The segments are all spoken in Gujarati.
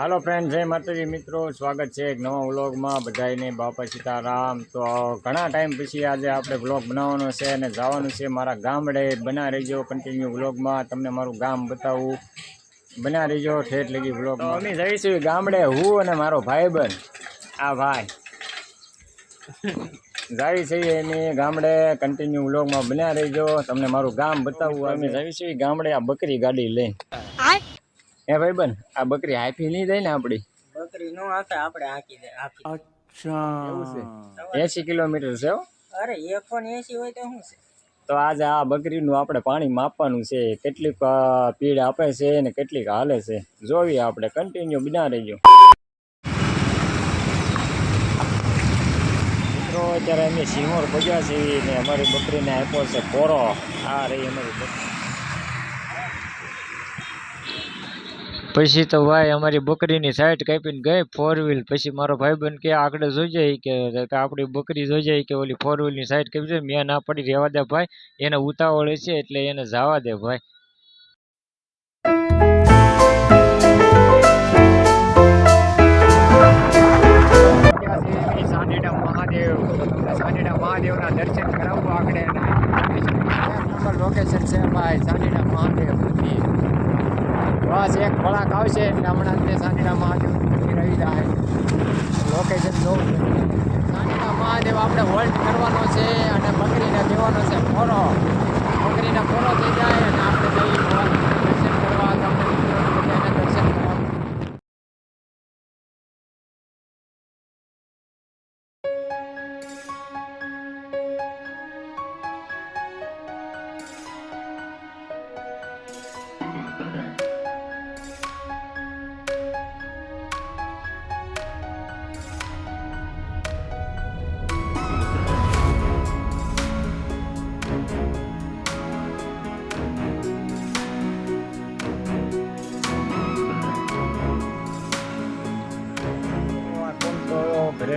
હાલો ફ્રેન્ડ જય માતાજી મિત્રો સ્વાગત છે એક નવા વ્લોગમાં. બધાને બાપા સીતારામ. તો ઘણા ટાઈમ પછી આજે આપણે વ્લોગ બનાવવાનો છે અને જવાનું છે મારા ગામડે. બના રહીજો કન્ટિન્યુ વ્લોગમાં. તમને મારું ગામ બતાવું. બના રહીજો ઠેઠ લગી વ્લોગમાં. અમે જઈશું ગામડે. હું અને મારો ભાઈ બન આ ભાઈ. જાવી છે એની ગામડે. કન્ટિન્યુ વ્લોગમાં બન્યા રહીજો. તમને મારું ગામ બતાવવું અમે જઈશું ગામડે આ બકરી ગાડી લઈને. હે બન આ બકરી હાફી નહીં જાય ને આપડી? બકરી નો હાકે આપણે હાકી દે અચ્છા. એસી કિલોમીટર છે અરે એક એસી હોય તો શું છે? તો આજે આ બકરીનું આપણે પાણી માપવાનું છે કેટલીક પીડ આપે છે ને કેટલીક હાલે છે. જોઈએ આપણે કન્ટિન્યુ બિના રહીજો. મિત્રો અત્યારે અમે સિંહોર પગ્યા છીએ ને અમારી બકરીને આપ્યો છે કોરો આ રહી અમારી બકરી. પછી તો ભાઈ અમારી બકરીની સાઈડ કાપીને ગઈ ફોર વ્હીલ પછી મારો ભાઈબંધ કે આગળ જોઈ જાય કે આપણી બકરી જોઈ કે ઓલી ફોર વ્હીલની સાઈડ કાપી જોઈએ મેં ના પડી રહેવા દે ભાઈ, એને ઉતાવળ છે એટલે એને જવા દે ભાઈ. સાંડેડા મહાદેવના દર્શન કરાવવું આગળ લોકેશન છે ભાઈ સાંડેડા મહાદેવ. બસ એક ખોરાક આવશે એટલે હમણાં તે સાંજના મહાદેવ આવી જાય લોકેશન જોવું. સાંજના મહાદેવ આપણે હોલ્ટ કરવાનો છે અને બકરીને દેવાનો છે ફોરો બકરીને ફોરો થઈ જાય અને આપણે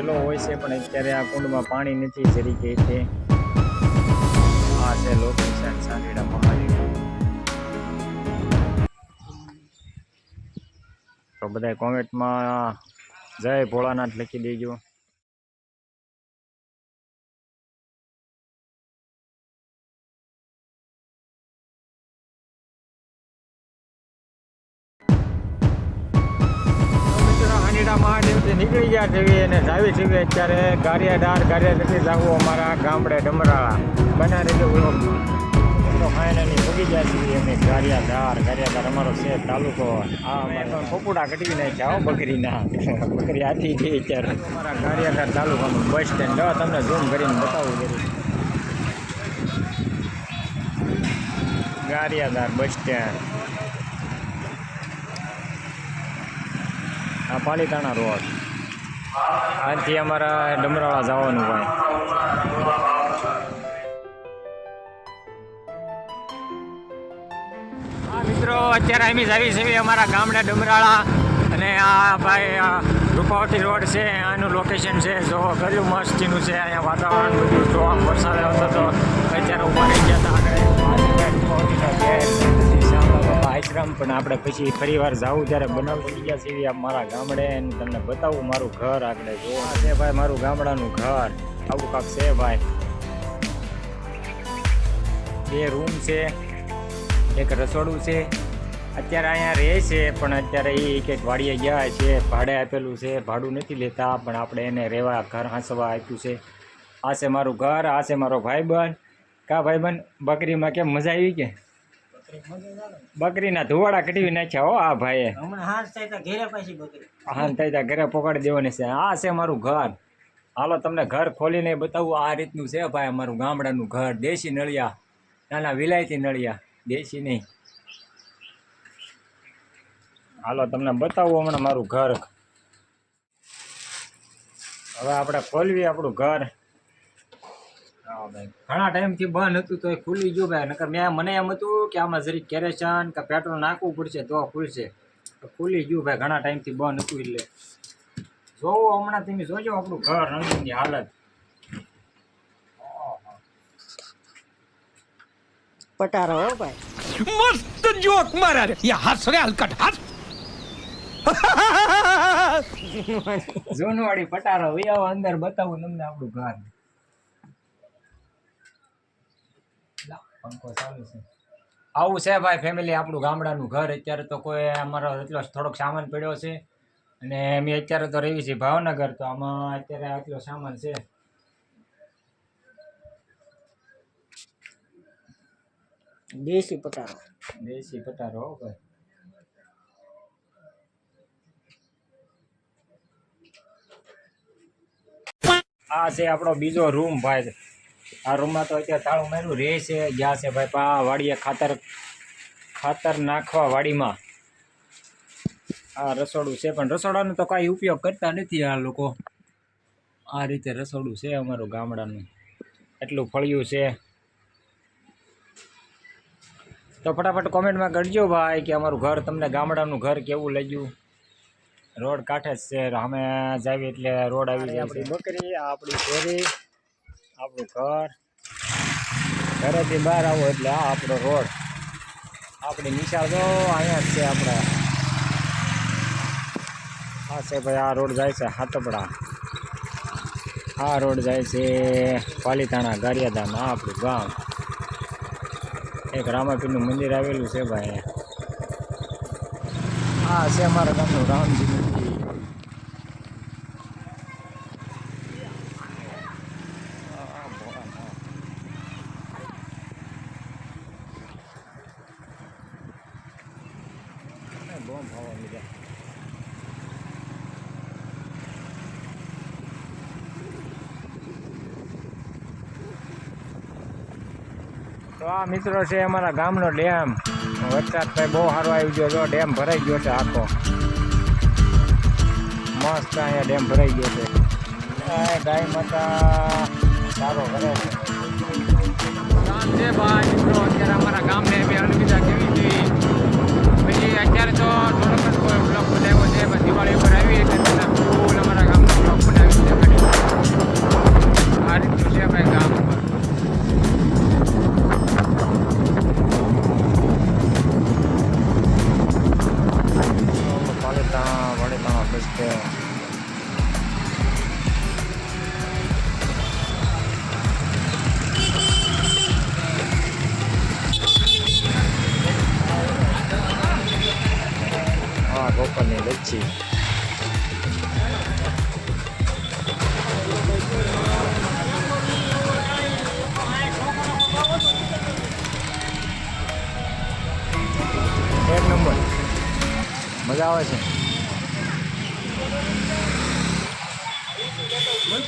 ભરેલો હોય છે, પણ અત્યારે આ કુંડમાં પાણી નથી જરી કે છે. આ છે લોકેશન સાંજેડા મહાદેવ. તો બધા કોમેન્ટમાં જય ભોળાનાથ લખી દેજો. હાંડીડા મહાદેવથી નીકળી ગયા છીએ અને જાવી છીએ અત્યારે ગારિયાદાર ગારિયાદારથી લાવવું અમારા ગામડે ડમરાળા. બનાવી રીતે વ્લોગમાં તો ફાઇનલી ભૂગી ગયા છીએ અમે ગારિયાદાર ગારિયાદાર અમારો છે તાલુકો આ અમે પણ પોપુડા કટવી નાખ્યા હો બકરીના. બકરી આથી ગઈ અત્યારે. અમારા ગારિયાદાર તાલુકાનું બસ સ્ટેન્ડ તમને ઝૂમ કરીને બતાવું જરી ગારિયાદાર બસ સ્ટેન્ડ આ પાલીતાણા રોડ. આજથી અમારા ડમરાળા જવાનું ભાઈ મિત્રો, અત્યારે અમે જાવી છે અમારા ગામડા ડમરાળા. અને આ ભાઈ રૂપાવટી રોડ છે, આનું લોકેશન છે. જો કેટલું મસ્તીનું છે, અહીંયા વાતાવરણ બધું જો આમ વરસાદ આવતો હતો અત્યારે ઊભા રહી ગયા હતા. આગળ આશ્રમ પણ આપણે પછી ફરી વાર જાવું ત્યારે બનાવતી ગયા છીએ આ મારા ગામડે તમને બતાવું મારું ઘર આગળ જો આ છે ભાઈ, મારું ગામડાનું ઘર. આવું કાંક છે ભાઈ. બે રૂમ છે, એક રસોડું છે. અત્યારે અહીંયા રહે છે, પણ અત્યારે એ કંઈક વાડીએ ગયા છે, ભાડે આપેલું છે. ભાડું નથી લેતા, પણ આપણે એને રહેવા, ઘર હાંસવા આપ્યું છે. આ છે મારું ઘર, આ છે મારો ભાઈબંધ. કા ભાઈબંધ, બકરીમાં કેમ મજા આવી કે? બકરીના ધુવાડા કઢવી નાખ્યા હો આ ભાઈએ. હમણાં હાથ થાય બકરી. ને ઘરે પકડી દેવાની છે. આ છે મારું ઘર. હાલો તમને ઘર ખોલીને બતાવું. આ રીતનું છે ભાઈ અમારું ગામડાનું ઘર. દેશી નળિયા. નાના વિલાયતી નળિયા. દેશી નહીં. હાલો તમને બતાવું હમણાં મારું ઘર. હવે આપણે ખોલવી આપણું ઘર. હા ભાઈ ઘણા ટાઈમથી બંધ હતું તો એ ખુલી ગયું ભાઈ. નકર મેં મને એમ હતું કે આમાં જરીક કેરેશન કે પેટ્રોલ નાખવું પડશે તો ખુલશે. ખુલી ગયું ભાઈ ઘણા ટાઈમથી બંધ હતું એટલે. જોવો હમણાં તમે જોજો આપણું ઘર રંગીની હાલત. પટારો હો ભાઈ. મસ્ત જોક મારા રે. યા હસ રે હલકટ હસ જૂનવાડી પટારો વિયાવો અંદર બતાવું તમને આપણું ઘર. પંખો ચાલુ છે. આવું છે ભાઈ ફેમિલી આપણું ગામડાનું ઘર. અત્યારે તો કોઈ અમારો એટલો થોડોક સામાન પડ્યો છે. અને અમે અત્યારે તો રહી છીએ ભાવનગર તો આમાં અત્યારે આટલો સામાન છે. દેશી પટારો. દેશી પટારો ભાઈ. આ છે આપણો બીજો રૂમ ભાઈ. આ રૂમમાં તો અત્યારે તાળું માર્યું રહે છે જ્યાં છે ભાઈ પા વાડીએ ખાતર ખાતર નાખવા વાડીમાં. આ રસોડું છે પણ રસોડાનો તો કાંઈ ઉપયોગ કરતા નથી આ લોકો. આ રીતે રસોડું છે અમારું ગામડાનું. એટલું ફળિયું છે. તો ફટાફટ કોમેન્ટમાં કરજો ભાઈ કે અમારું ઘર તમને ગામડાનું ઘર કેવું લાગ્યું? રોડ કાંઠે જ છે અમે જાવી એટલે રોડ આવી જાય આપણી બકરી આપણી શેરી આપણું ઘર. ઘરેથી બહાર આવો એટલે આ આપણો રોડ. આપણી નિશાળ તો અહીંયા જ છે આપણે. આ છે ભાઈ, આ રોડ જાય છે હાથપડા. આ રોડ જાય છે પાલીતાણા ગારિયાધામ, આ આપણું ગામ. એક રામાપીરનું મંદિર આવેલું છે ભાઈ. આ છે અમારા ગામનું રામજી મંદિર આ ભોળાનાથ. એ બહુ ભાવા લીધા તો આ મિત્રો છે અમારા ગામનો ડેમ. વરસાદ ભાઈ બહુ સારો આવી ગયો જો ડેમ ભરાઈ ગયો છે આખો. મસ્ત અહીંયા ડેમ ભરાઈ ગયો છે. ગાય માતા સારો ભરે છે. ભાઈ મિત્રો. અત્યારે અમારા ગામને મેં અલવિદા કેવી વડેતાણા બસ સ્ટેન્ડ હા ગોપાલની લચ્છી એક નંબર મજા આવે છે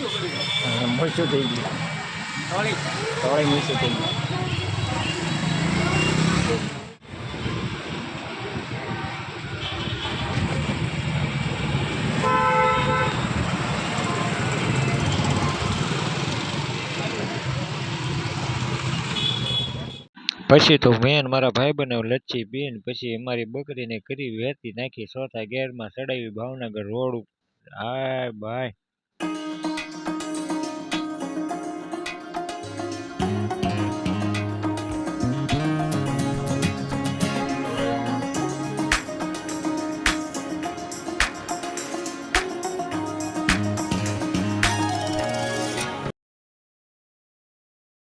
હા, થઈ ગયું થોડી મોચું થઈ ગયું પછી તો મેન મારા ભાઈ બનાવ લચ્છી બેન પછી અમારી બકરીને કરી વેતી નાખી ચોથા ગેરમાં ચડાવી ભાવનગર રોડ હાય ભાઈ.